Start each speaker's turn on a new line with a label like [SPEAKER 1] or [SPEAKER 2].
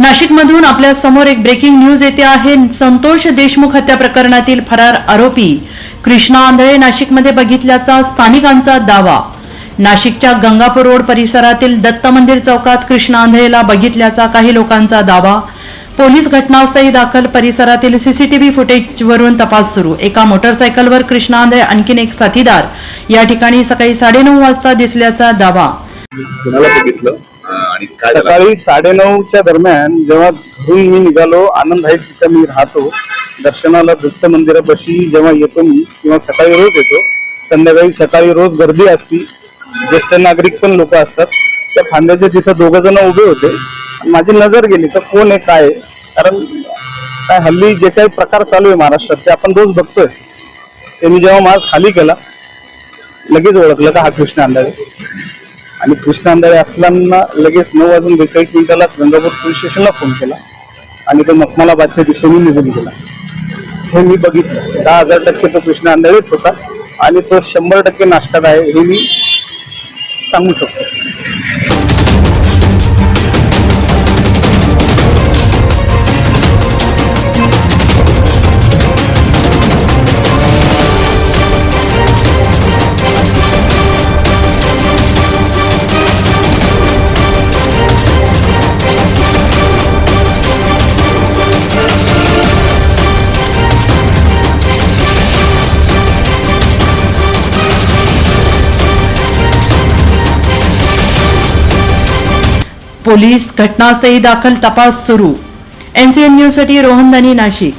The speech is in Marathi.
[SPEAKER 1] नाशिकमधून आपल्यासमोर एक ब्रेकिंग न्यूज येते आहे. संतोष देशमुख हत्या प्रकरणातील फरार आरोपी. कृष्णा आंधळे नाशिकमध्ये बघितल्याचा स्थानिकांचा दावा. नाशिकच्या गंगापूर रोड परिसरातील दत्त मंदिर चौकात कृष्णा आंधळेला बघितल्याचा काही लोकांचा दावा. पोलीस घटनास्थळी दाखल परिसरातील सीसीटीव्ही फुटेजवरून तपास सुरू. एका मोटरसायकलवर कृष्णा आंधळे आणखीन एक साथीदार. या ठिकाणी सकाळी साडेनऊ वाजता दिसल्याचा दावा.
[SPEAKER 2] आणि काय झालं?
[SPEAKER 3] सकाळी साडेनऊच्या दरम्यान जेव्हा घरून मी निघालो आनंद हाईट तिथं मी राहतो. दर्शनाला दत्त मंदिरापाशी जेव्हा येतो मी किंवा सकाळी रोज येतो. संध्याकाळी सकाळी रोज गर्दी असती. ज्येष्ठ नागरिक पण लोक असतात. त्या खांद्याचे तिथं दोघ जण उभे होते. माझी नजर गेली तर कोण आहे काय आहे? कारण काय हल्ली जे काही प्रकार चालू आहे महाराष्ट्रात ते आपण रोज बघतोय. ते मी जेव्हा माझा खाली केला लगेच ओळखलं का हा कृष्ण अंधारे. आणि कृष्ण अंधारे असताना लगेच नऊ वाजून बेचाळीस मिनिटाला गंगापूर पोलीस स्टेशनला फोन केला. आणि तो मखमालाबादच्या दिशेने निघून गेला. हे मी बघितलं. दहा हजार टक्के तो कृष्ण अंधारेच होता. आणि तो शंभर टक्के नाश्तात आहे हे मी सांगू शकतो.
[SPEAKER 1] पोलीस घटनास्थळी दाखल तपास सुरू. एनसीएन न्यूजसाठी रोहन दानी नाशिक.